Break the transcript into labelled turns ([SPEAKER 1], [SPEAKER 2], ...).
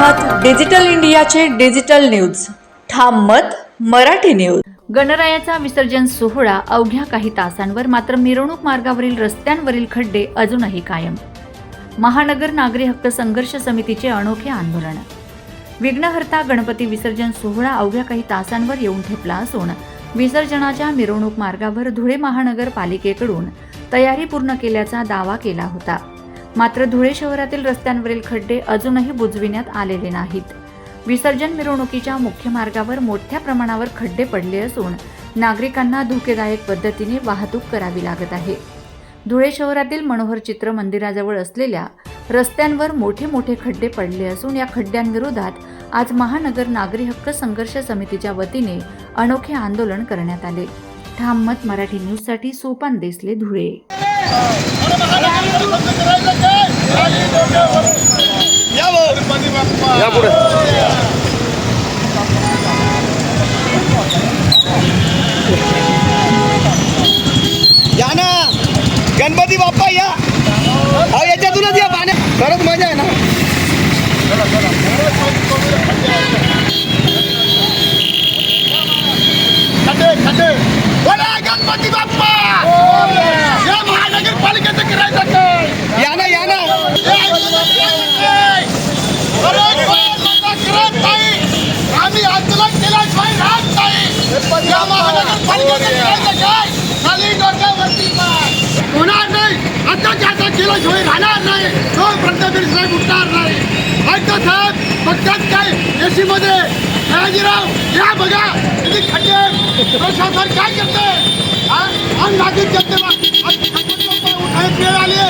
[SPEAKER 1] Digital इंडियाचे digital news. ठाम मत मराठी न्यूज.
[SPEAKER 2] गणरायाचा विसर्जन सोहळा अवघ्या काही तासांवर मात्र मिरवणूक मार्गावरील रस्त्यांवरील खड्डे अजूनही कायम. महानगर नागरी हक्क संघर्ष समितीचे अनोखे आंदोलन. विघ्नहर्ता गणपती विसर्जन सोहळा अवघ्या काही तासांवर येऊन ठेपला असून विसर्जनाच्या मिरवणूक मार्गावर धुळे महानगरपालिकेकडून तयारी पूर्ण केल्याचा दावा केला होता. मात्र धुळे शहरातील रस्त्यांवरील खड्डे अजूनही बुजविण्यात आलेले नाहीत. विसर्जन मिरवणुकीच्या मुख्य मार्गावर मोठ्या प्रमाणावर खड्डे पडले असून नागरिकांना धोकेदायक पद्धतीने वाहतूक करावी लागत आहे. धुळे शहरातील मनोहर चित्र मंदिराजवळ असलेल्या रस्त्यांवर मोठे मोठे खड्डे पडले असून या खड्ड्यांविरोधात आज महानगर नागरी हक्क संघर्ष समितीच्या वतीने अनोखे आंदोलन करण्यात आले. ठाम मत मराठी न्यूजसाठी सोपान देसले धुळे.
[SPEAKER 3] या पुढे या ना गणपती बाप्पा या. अहो याच्यातूनच या पाण्या खरंच मजा आहे ना. खड्डे खड्डे बोला गणपती बाप्पा या महानगरपालिकेचं करायचं काय या ना या ना अरे कोण लोकं करत नाही. आम्ही आंदोलन केल्याशिवाय राहत नाही या महानगरपालिकेचं काय खाली डोक्यावरती होणार नाही आता आता केल्याशिवाय राहणार नाही तो प्रतापीर साहेब उठणार नाही ऐकतो साहेब बघतात काय एसी मध्ये सयाजीराव या बघा किती खड्डे प्रशासन काय करते आणि नागरिक जनतेला उठायची वेळ आली आहे.